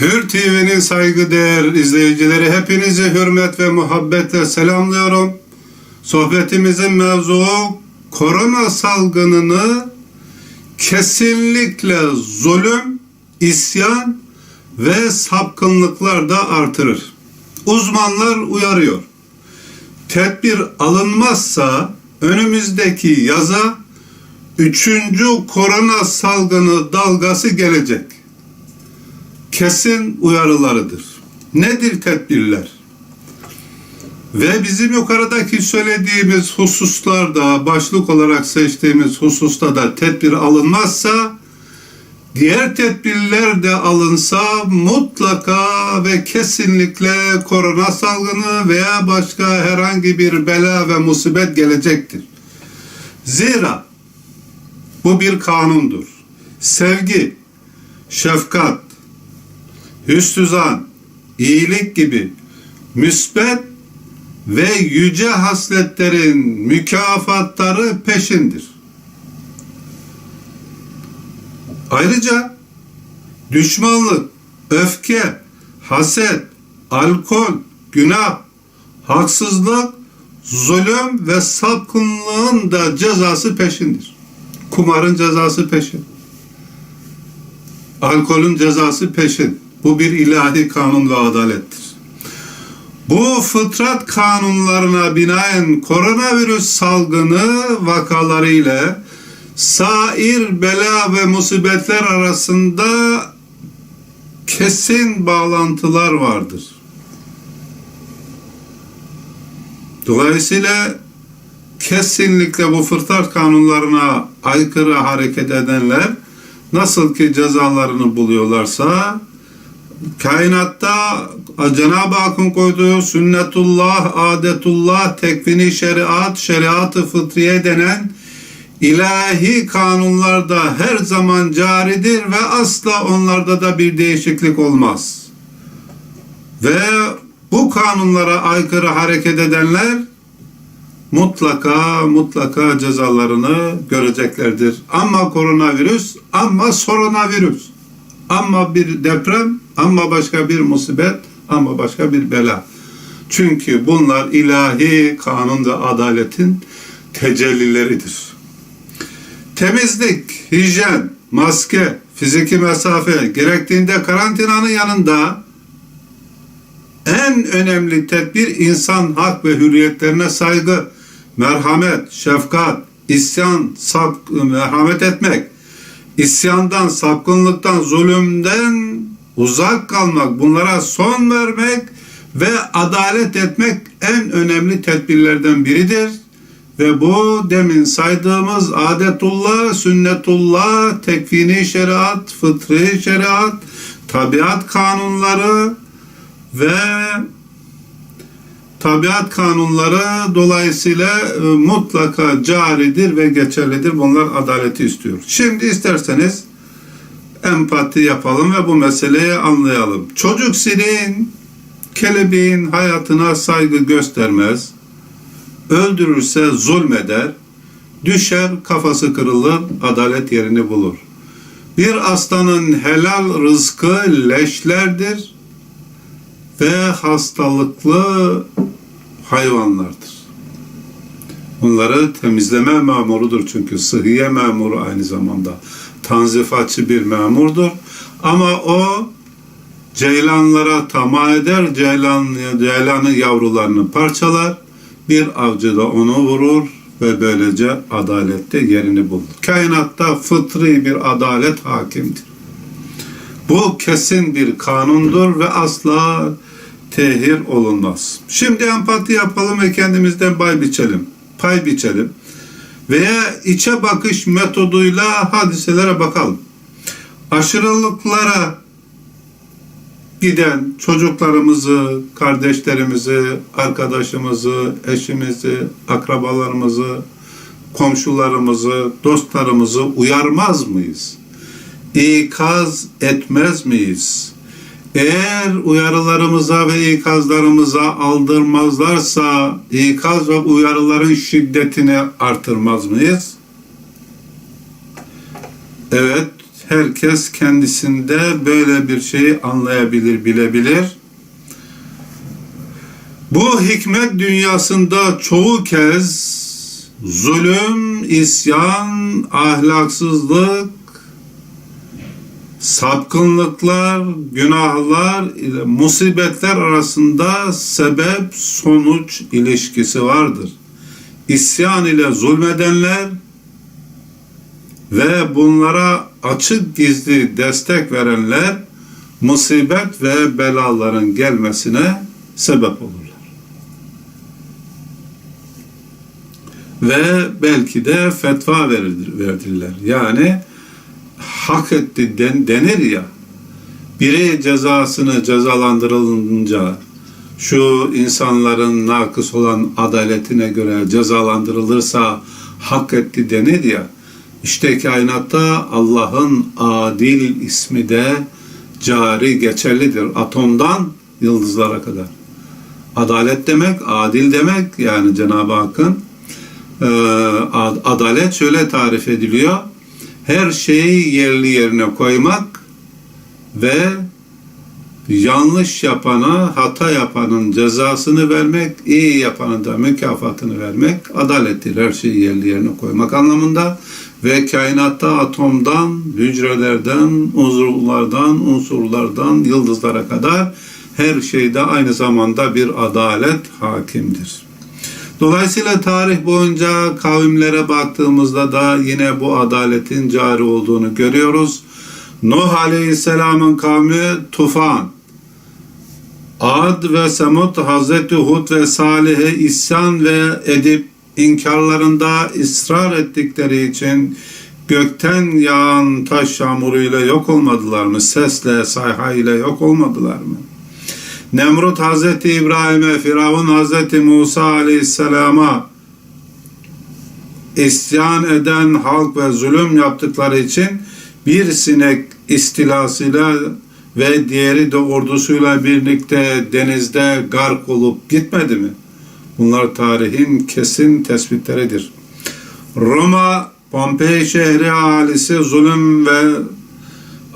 Hür TV'nin saygıdeğer izleyicileri hepinizi hürmet ve muhabbetle selamlıyorum. Sohbetimizin mevzuu korona salgınını kesinlikle zulüm, isyan ve sapkınlıklar da artırır. Uzmanlar uyarıyor. Tedbir alınmazsa önümüzdeki yaza üçüncü korona salgını dalgası gelecek kesin uyarılarıdır. Nedir tedbirler? Ve bizim yukarıdaki söylediğimiz hususlarda, başlık olarak seçtiğimiz hususta da tedbir alınmazsa, diğer tedbirler de alınsa mutlaka ve kesinlikle korona salgını veya başka herhangi bir bela ve musibet gelecektir. Zira bu bir kanundur. Sevgi, şefkat, hüsnüzan, iyilik gibi müsbet ve yüce hasletlerin mükafatları peşindir. Ayrıca düşmanlık, öfke, haset, alkol, günah, haksızlık, zulüm ve sapkınlığın da cezası peşindir. Kumarın cezası peşin. Alkolün cezası peşin. Bu bir ilahi kanun ve adalettir. Bu fıtrat kanunlarına binaen koronavirüs salgını vakaları ile sair bela ve musibetler arasında kesin bağlantılar vardır. Dolayısıyla kesinlikle bu fıtrat kanunlarına aykırı hareket edenler nasıl ki cezalarını buluyorlarsa kainatta Cenab-ı Hakk'ın koyduğu sünnetullah, adetullah, tekvini şeriat, şeriatı fıtriye denen ilahi kanunlar da her zaman caridir ve asla onlarda da bir değişiklik olmaz. Ve bu kanunlara aykırı hareket edenler mutlaka mutlaka cezalarını göreceklerdir. Ama koronavirüs, ama soronavirüs, ama bir deprem, ama başka bir musibet, ama başka bir bela. Çünkü bunlar ilahi kanun ve adaletin tecellileridir. Temizlik, hijyen, maske, fiziki mesafe, gerektiğinde karantinanın yanında en önemli tedbir insan hak ve hürriyetlerine saygı, merhamet, şefkat, isyan, sap, merhamet etmek, isyandan, sapkınlıktan, zulümden uzak kalmak, bunlara son vermek ve adalet etmek en önemli tedbirlerden biridir. Ve bu demin saydığımız adetullah, sünnetullah, tekvini şeriat, fıtri şeriat, tabiat kanunları ve tabiat kanunları dolayısıyla e, mutlaka caridir ve geçerlidir. Bunlar adaleti istiyor. Şimdi isterseniz empati yapalım ve bu meseleyi anlayalım. Çocuk sineğin, kelebeğin hayatına saygı göstermez, öldürürse zulmeder, düşer kafası kırılır, adalet yerini bulur. Bir aslanın helal rızkı leşlerdir ve hastalıklı hayvanlardır. Bunları temizleme memurudur çünkü sıhhiye memuru aynı zamanda tanzifatçı bir memurdur. Ama o ceylanlara tamah eder, ceylan, ceylanın yavrularını parçalar, bir avcı da onu vurur ve böylece adalette yerini bulur. Kainatta fıtri bir adalet hakimdir. Bu kesin bir kanundur ve asla tehir olunmaz. Şimdi empati yapalım ve kendimizden pay biçelim. Pay biçelim. Veya içe bakış metoduyla hadiselere bakalım. Aşırılıklara giden çocuklarımızı, kardeşlerimizi, arkadaşımızı, eşimizi, akrabalarımızı, komşularımızı, dostlarımızı uyarmaz mıyız? İkaz etmez miyiz? Eğer uyarılarımıza ve ikazlarımıza aldırmazlarsa ikaz ve uyarıların şiddetini artırmaz mıyız? Evet, herkes kendisinde böyle bir şeyi anlayabilir, bilebilir. Bu hikmet dünyasında çoğu kez zulüm, isyan, ahlaksızlık, sapkınlıklar, günahlar musibetler arasında sebep sonuç ilişkisi vardır. İsyan ile zulmedenler ve bunlara açık gizli destek verenler musibet ve belaların gelmesine sebep olurlar. Ve belki de fetva verdiler. Yani hak etti den, denir ya biri cezasını cezalandırılınca şu insanların nakıs olan adaletine göre cezalandırılırsa hak etti denir ya işte kainatta Allah'ın adil ismi de cari geçerlidir. Atomdan yıldızlara kadar. Adalet demek, adil demek yani Cenab-ı Hakk'ın e, ad- adalet şöyle tarif ediliyor. Her şeyi yerli yerine koymak ve yanlış yapana, hata yapanın cezasını vermek, iyi yapana da mükafatını vermek adalettir. Her şeyi yerli yerine koymak anlamında ve kainatta atomdan, hücrelerden, uzuvlardan, unsurlardan, yıldızlara kadar her şeyde aynı zamanda bir adalet hakimdir. Dolayısıyla tarih boyunca kavimlere baktığımızda da yine bu adaletin cari olduğunu görüyoruz. Nuh Aleyhisselam'ın kavmi tufan, Ad ve Semud, Hazreti Hud ve Salih'e isyan ve edip inkarlarında ısrar ettikleri için gökten yağan taş yağmuruyla yok olmadılar mı? Sesle, sayha ile yok olmadılar mı? Nemrut Hazreti İbrahim'e, Firavun Hazreti Musa Aleyhisselam'a isyan eden halk ve zulüm yaptıkları için bir sinek istilasıyla ve diğeri de ordusuyla birlikte denizde gark olup gitmedi mi? Bunlar tarihin kesin tespitleridir. Roma, Pompei şehri ahalisi zulüm ve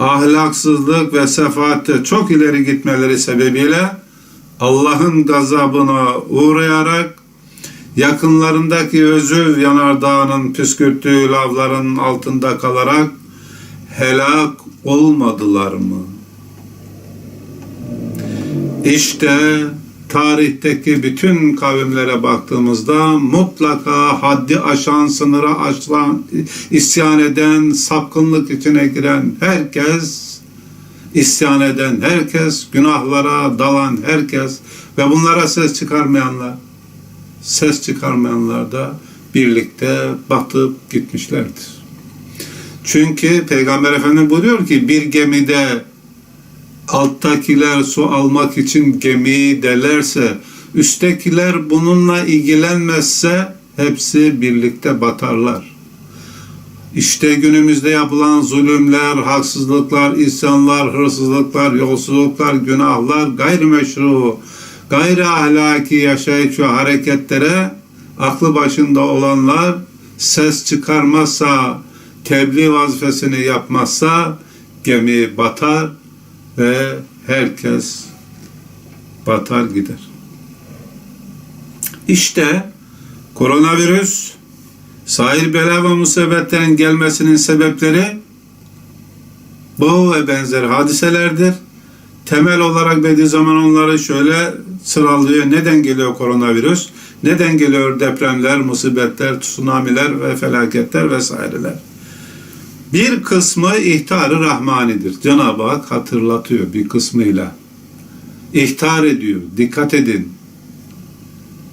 ahlaksızlık ve sefaatte çok ileri gitmeleri sebebiyle Allah'ın gazabına uğrayarak yakınlarındaki Özüv yanardağının püskürttüğü lavların altında kalarak helak olmadılar mı? İşte tarihteki bütün kavimlere baktığımızda mutlaka haddi aşan, sınırı aşan, isyan eden, sapkınlık içine giren herkes, isyan eden herkes, günahlara dalan herkes ve bunlara ses çıkarmayanlar, ses çıkarmayanlar da birlikte batıp gitmişlerdir. Çünkü Peygamber Efendimiz buyuruyor ki bir gemide alttakiler su almak için gemiyi delerse, üsttekiler bununla ilgilenmezse hepsi birlikte batarlar. İşte günümüzde yapılan zulümler, haksızlıklar, isyanlar, hırsızlıklar, yolsuzluklar, günahlar, gayrimeşru, gayri ahlaki yaşayış ve hareketlere aklı başında olanlar ses çıkarmazsa, tebliğ vazifesini yapmazsa gemi batar ve herkes batar gider. İşte koronavirüs sahil bela ve musibetlerin gelmesinin sebepleri bu ve benzer hadiselerdir. Temel olarak Bediüzzaman onları şöyle sıralıyor. Neden geliyor koronavirüs? Neden geliyor depremler, musibetler, tsunamiler ve felaketler vesaireler? Bir kısmı ihtar-ı rahmanidir. Cenab-ı Hak hatırlatıyor bir kısmıyla. İhtar ediyor. Dikkat edin.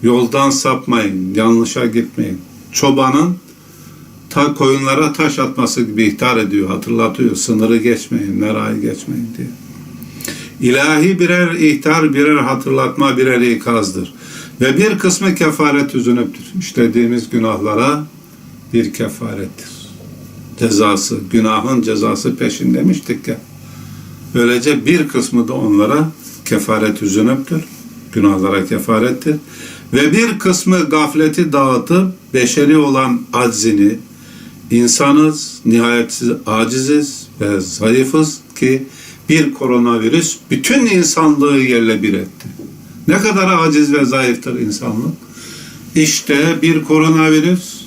Yoldan sapmayın. Yanlışa gitmeyin. Çobanın ta koyunlara taş atması gibi ihtar ediyor. Hatırlatıyor. Sınırı geçmeyin. Merayı geçmeyin diye. İlahi birer ihtar, birer hatırlatma, birer ikazdır. Ve bir kısmı kefaret üzünüptür. İşlediğimiz günahlara bir kefarettir cezası, günahın cezası peşin demiştik ya. Böylece bir kısmı da onlara kefaret üzünüptür. Günahlara kefarettir. Ve bir kısmı gafleti dağıtıp beşeri olan aczini, insanız, nihayetsiz aciziz ve zayıfız ki bir koronavirüs bütün insanlığı yerle bir etti. Ne kadar aciz ve zayıftır insanlık. İşte bir koronavirüs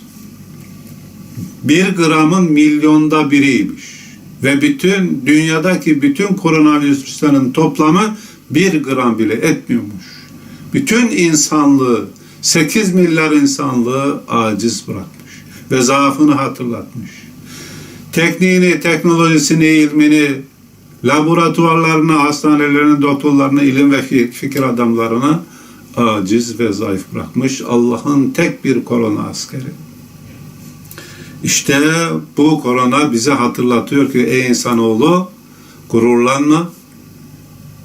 bir gramın milyonda biriymiş. Ve bütün dünyadaki bütün koronavirüslerin toplamı bir gram bile etmiyormuş. Bütün insanlığı, 8 milyar insanlığı aciz bırakmış ve zaafını hatırlatmış. Tekniğini, teknolojisini, ilmini, laboratuvarlarını, hastanelerini, doktorlarını, ilim ve fi- fikir adamlarını aciz ve zayıf bırakmış. Allah'ın tek bir korona askeri. İşte bu korona bize hatırlatıyor ki ey insanoğlu gururlanma,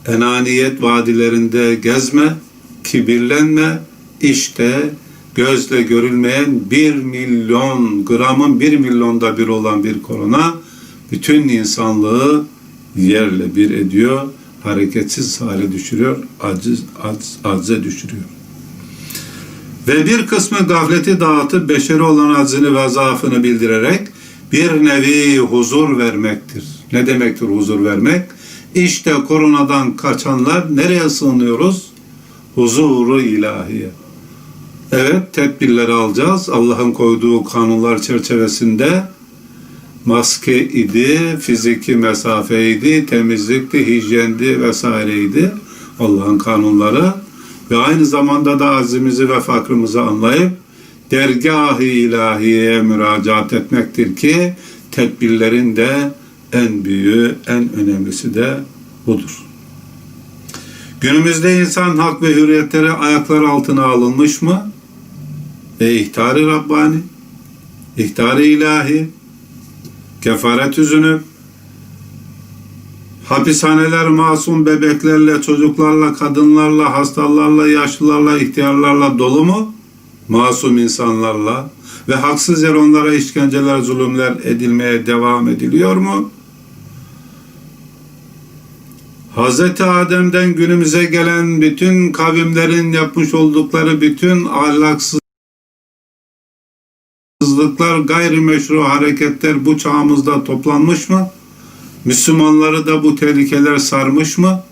enaniyet vadilerinde gezme, kibirlenme. İşte gözle görülmeyen bir milyon gramın bir milyonda bir olan bir korona bütün insanlığı yerle bir ediyor, hareketsiz hale düşürüyor, aciz, aciz, acize düşürüyor. Ve bir kısmı gafleti dağıtıp beşeri olan aczini ve zaafını bildirerek bir nevi huzur vermektir. Ne demektir huzur vermek? İşte koronadan kaçanlar nereye sığınıyoruz? Huzuru ilahiye. Evet tedbirleri alacağız. Allah'ın koyduğu kanunlar çerçevesinde maske idi, fiziki mesafeydi, temizlikti, hijyendi vesaireydi. Allah'ın kanunları ve aynı zamanda da azimizi ve fakrımızı anlayıp dergah-ı ilahiyeye müracaat etmektir ki tedbirlerin de en büyüğü, en önemlisi de budur. Günümüzde insan hak ve hürriyetleri ayaklar altına alınmış mı? E ihtar-ı Rabbani, ihtar-ı ilahi, kefaret üzünü, hapishaneler masum bebeklerle, çocuklarla, kadınlarla, hastalarla, yaşlılarla, ihtiyarlarla dolu mu? Masum insanlarla ve haksız yere onlara işkenceler, zulümler edilmeye devam ediliyor mu? Hz. Adem'den günümüze gelen bütün kavimlerin yapmış oldukları bütün ahlaksızlıklar, gayrimeşru hareketler bu çağımızda toplanmış mı? Müslümanları da bu tehlikeler sarmış mı?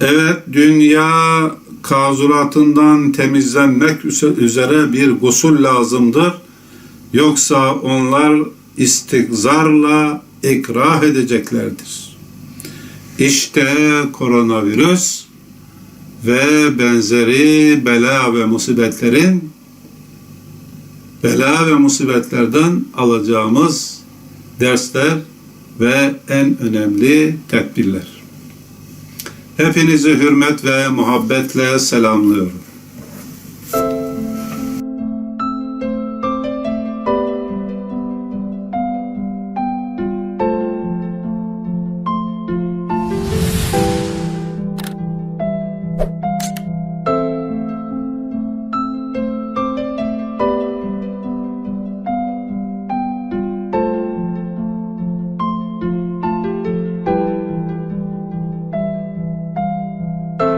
Evet, dünya kazuratından temizlenmek üzere bir gusül lazımdır. Yoksa onlar istikzarla ikrah edeceklerdir. İşte koronavirüs ve benzeri bela ve musibetlerin bela ve musibetlerden alacağımız dersler ve en önemli tedbirler. Hepinizi hürmet ve muhabbetle selamlıyorum.